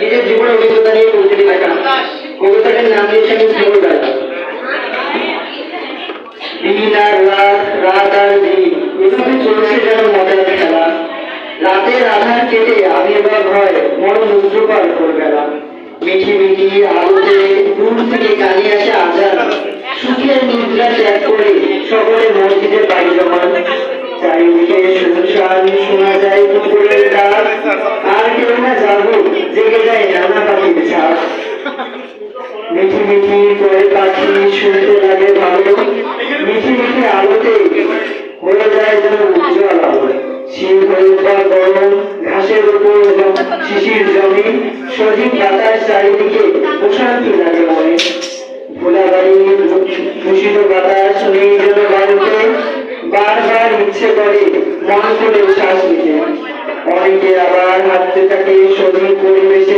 নিজের জীবনের অভিজ্ঞতা নিয়ে কবিতাটি লেখা কবিতাটির নাম দিয়েছেন ভোরবেলা দিন আর রাত রাত আর দিন, এভাবে চলছে যেন মজার খেলা। কেটে মিঠি মিঠি আলোতে দূর থেকে কানে আসে সুখের ত্যাগ করে সকলে মসজিদে বাড়ি জমান। চারিদিকে শুনশান শোনা যায় মিঠি মিঠি করে পাখি শুনতে লাগে ভালো মিঠি মিঠি আলোতে হয়ে যায় যেন উজ্জ্বল চারিদিকে প্রশান্তি লাগে দূষিত বাতাস নেই যেন বাড়িতে বারবার ইচ্ছে করে মন করে শ্বাস নিতে। অনেকে আবার হাঁটতে থাকে সজীব পরিবেশে।